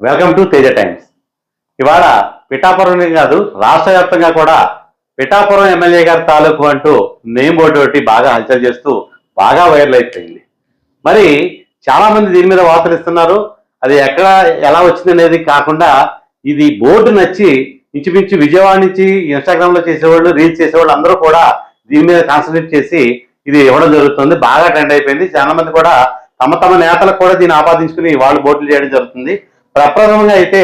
Welcome to Teja times ఇవాళ పిఠాపురం కాదు రాష్ట్ర వ్యాప్తంగా కూడా పిఠాపురం ఎమ్మెల్యే గారి తాలూకు అంటూ నేమ్ బోర్డు ఒకటి బాగా హల్చల్ చేస్తూ బాగా వైరల్ అయిపోయింది. మరి చాలా మంది దీని మీద వార్తలు ఇస్తున్నారు. అది ఎక్కడ ఎలా వచ్చింది అనేది కాకుండా ఇది బోర్డు నచ్చి ఇంచుమించు విజయవాడ నుంచి ఇన్స్టాగ్రామ్లో చేసేవాళ్ళు రీల్స్ చేసేవాళ్ళు అందరూ కూడా దీని మీద కాన్సన్ట్రేట్ చేసి ఇది ఇవ్వడం జరుగుతుంది. బాగా ట్రెండ్ అయిపోయింది. చాలా మంది కూడా తమ తమ నేతలకు కూడా దీన్ని ఆపాదించుకుని వాళ్ళు బోట్లు చేయడం జరుగుతుంది. ప్రప్రథమంగా అయితే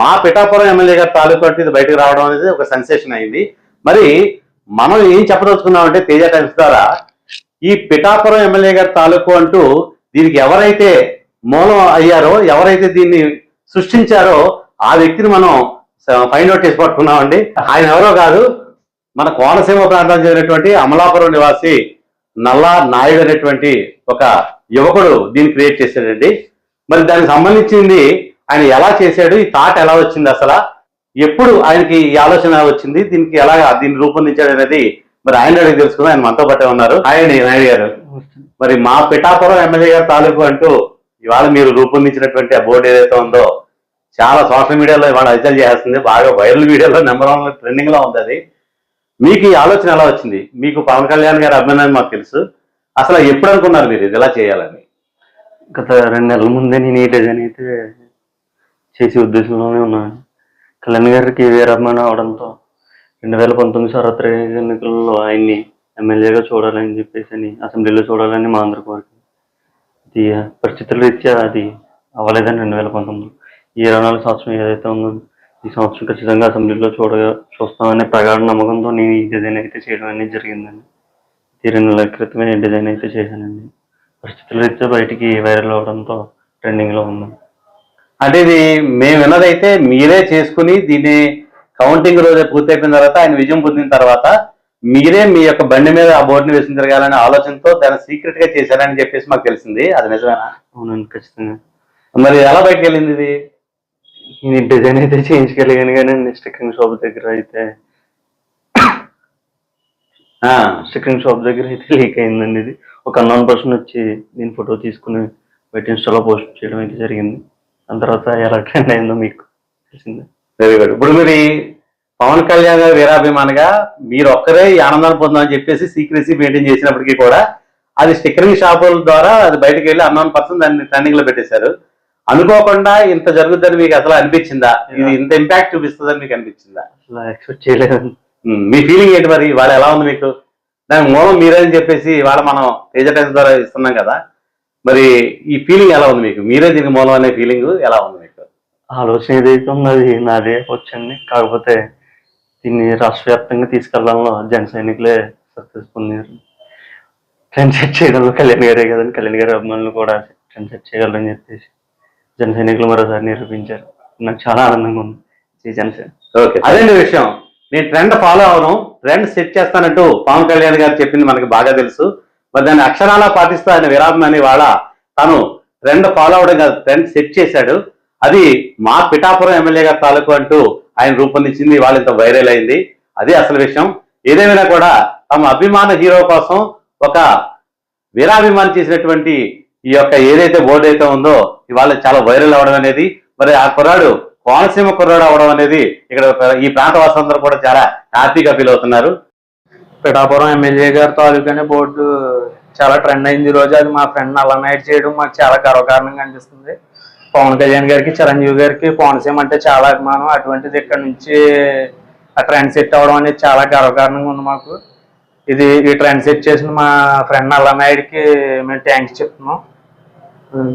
మా పిఠాపురం ఎమ్మెల్యే గారి తాలూకా అంటే ఇది బయటకు రావడం అనేది ఒక సెన్సేషన్ అయింది. మరి మనం ఏం చెప్పదలుచుకున్నామంటే తేజ టైమ్స్ ద్వారా ఈ పిఠాపురం ఎమ్మెల్యే గారి తాలూకు అంటూ దీనికి ఎవరైతే మూలం అయ్యారో ఎవరైతే దీన్ని సృష్టించారో ఆ వ్యక్తిని మనం ఫైండ్ అవుట్ చేసి పట్టుకున్నామండి. ఆయన ఎవరో కాదు మన కోనసీమ ప్రాంతం చెందినటువంటి అమలాపురం నివాసి నల్లా నాయుడు అనేటువంటి ఒక యువకుడు దీన్ని క్రియేట్ చేశాడండి. మరి దానికి సంబంధించింది ఆయన ఎలా చేశాడు ఈ థాట్ ఎలా వచ్చింది అసలు? ఎప్పుడు ఆయనకి ఈ ఆలోచన వచ్చింది? దీనికి ఎలా దీన్ని రూపొందించాడు అనేది మరి ఆయన అడిగి తెలుసుకుందాం. ఆయన మనతో పాటే ఉన్నారు. ఆయన నాయుడు గారు. మరి మా పిఠాపురం ఎమ్మెల్యే గారి తాలూకు అంటూ ఇవాళ మీరు రూపొందించినటువంటి ఆ బోర్డు ఏదైతే ఉందో చాలా సోషల్ మీడియాలో ఇవాళ హల్చల్ చేస్తుంది బాగా వైరల్ వీడియోలో నెంబర్ వన్ ట్రెండింగ్లో ఉంది అది. మీకు ఈ ఆలోచన ఎలా వచ్చింది? మీకు పవన్ కళ్యాణ్ గారి అభిమానం మాకు తెలుసు. అసలు ఎప్పుడు అనుకున్నారు మీరు ఇది ఎలా చేయాలని? గత రెండు నెలల ముందే నేను ఈ డిజైన్ అయితే చేసే ఉద్దేశంలోనే ఉన్నాను కళ్యాణ్ గారికి వీరమ్మని అవడంతో రెండు వేల పంతొమ్మిది సార్వత్రిక ఎన్నికల్లో ఆయన్ని ఎమ్మెల్యేగా చూడాలని చెప్పేసి అని అసెంబ్లీలో చూడాలని మా అందరి కోరిక. ఇది పరిస్థితుల రీత్యా అది అవ్వలేదని రెండు వేల పంతొమ్మిది ఈ ఇరవై నాలుగు సంవత్సరం ఏదైతే ఉందో ఈ సంవత్సరం ఖచ్చితంగా అసెంబ్లీలో చూడ చూస్తామనే ప్రగాఢ నమ్మకంతో నేను ఈ డిజైన్ అయితే చేయడం అనేది జరిగిందండి. ఈ రెండు నెలల క్రితమే డిజైన్ అయితే చేశానండి. పరిస్థితుల రీత్యా బయటికి వైరల్ అవడంతో ట్రెండింగ్లో ఉంది. అంటే ఇది మేము విన్నదైతే మీరే చేసుకుని దీన్ని కౌంటింగ్ రోజు పూర్తయిపోయిన తర్వాత ఆయన విజయం పొందిన తర్వాత మీరే మీ యొక్క బండి మీద ఆ బోర్డుని వేసి తిరగాలనే ఆలోచనతో దాన్ని సీక్రెట్గా చేశారని చెప్పేసి మాకు తెలిసింది. అది నిజమేనా? అవునండి ఖచ్చితంగా. మరి ఎలా బయటకు వెళ్ళింది ఇది? నేను డిజైన్ అయితే చేయించగలిగాను కానీ స్టిక్కరింగ్ షాప్ దగ్గర అయితే ఆ, స్టిక్కరింగ్ షాప్ దగ్గర అయితే లీక్ అయిందండి ఇది. ఒక అన్నోన్ పర్సన్ వచ్చి దీని ఫోటో తీసుకుని బయట ఇన్స్టాలో పోస్ట్ చేయడం అయితే జరిగింది. దాని తర్వాత ఎలా ట్రెండ్ అయిందో మీకు తెలిసిందే. వెరీ గుడ్ ఇప్పుడు మీరు ఈ పవన్ కళ్యాణ్ గారి వీరాభిమానిగా మీరు ఒక్కరే ఈ ఆనందాన్ని పొందామని చెప్పేసి సీక్రెసీ మెయింటైన్ చేసినప్పటికీ కూడా అది స్టిక్కరింగ్ షాపుల ద్వారా అది బయటకు వెళ్ళి అన్నోన్ పర్సన్ దాన్ని ట్రెండింగ్లో పెట్టేశారు. అనుకోకుండా ఇంత జరుగుతుందని మీకు అసలు అనిపించిందా? ఇది ఇంత ఇంపాక్ట్ చూపిస్తుందని మీకు అనిపించిందా? అసలు ఎక్స్పెక్ట్ చేయలేదండి ఉమ్, మీ ఫీలింగ్ ఏంటి మరి? ఇవాళ ఎలా ఉంది మీకు? దానికి మూలం మీరే అని చెప్పేసి ఇవాళ మనం తేజ టైమ్స్ ద్వారా ఇస్తున్నాం కదా. మరి ఈ ఫీలింగ్ ఎలా ఉంది మీకు? మీరే దీనికి మూలం అనే ఫీలింగ్ ఎలా ఉంది మీకు? ఆలోచన ఏదైతే ఉందో అది నాదే వచ్చండి కాకపోతే దీన్ని రాష్ట్ర వ్యాప్తంగా తీసుకెళ్ళడంలో జన సైనికులే సక్సెస్ పొందారు. ట్రెండ్ సెట్ చేయడంలో కళ్యాణ్ గారే కదండి. కళ్యాణ్ గారి అభిమానులు కూడా ట్రెండ్ సెట్ చేయగలరని చెప్పేసి జన సైనికులు మరోసారి నిరూపించారు. నాకు చాలా ఆనందంగా ఉంది జనసేన ఓకే. అదేంటి విషయం? నేను ట్రెండ్ ఫాలో అవను ట్రెండ్ సెట్ చేస్తానంటూ పవన్ కళ్యాణ్ గారు చెప్పింది మనకి బాగా తెలుసు. మరి దాన్ని అక్షరాలా పాటిస్తూ ఆయన విరామని వాళ్ళ తను ట్రెండ్ ఫాలో అవడం కాదు ట్రెండ్ సెట్ చేశాడు. అది మా పిఠాపురం ఎమ్మెల్యే గారి తాలూకు అంటూ ఆయన రూపొందించింది వాళ్ళ ఇంత వైరల్ అయింది. అదే అసలు విషయం. ఏదేమైనా కూడా తమ అభిమాన హీరో కోసం ఒక వీరాభిమాని చేసినటువంటి ఈ యొక్క ఏదైతే బోర్డు అయితే ఉందో ఇవాళ చాలా వైరల్ అవడం అనేది మరి ఆ కుర్రాడు కోనసీమ కుర్రాడు అవడం అనేది ఇక్కడ ఈ ప్రాంత వాసులందరూ కూడా చాలా హ్యాపీగా ఫీల్ అవుతున్నారు. పిఠాపురం ఎమ్మెల్యే గారి తాలూకానే బోర్డు చాలా ట్రెండ్ అయింది ఈ రోజు. అది మా ఫ్రెండ్ నల్ల చేయడం మాకు చాలా గర్వకారణంగా అనిపిస్తుంది. పవన్ కళ్యాణ్ గారికి చిరంజీవి గారికి కోనసీమ అంటే చాలా అభిమానం. అటువంటిది ఇక్కడ నుంచి ఆ ట్రెండ్ సెట్ అవ్వడం అనేది చాలా గర్వకారణంగా ఉంది మాకు. ఇది ఈ ట్రెండ్ సెట్ చేసిన మా ఫ్రెండ్ నల్లనాయుడికి మేము థ్యాంక్స్ చెప్తున్నాం.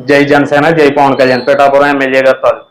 జై జనసేన జై పవన్ కళ్యాణ్ పిఠాపురం ఎమ్మెల్యే గారు తాలూకా.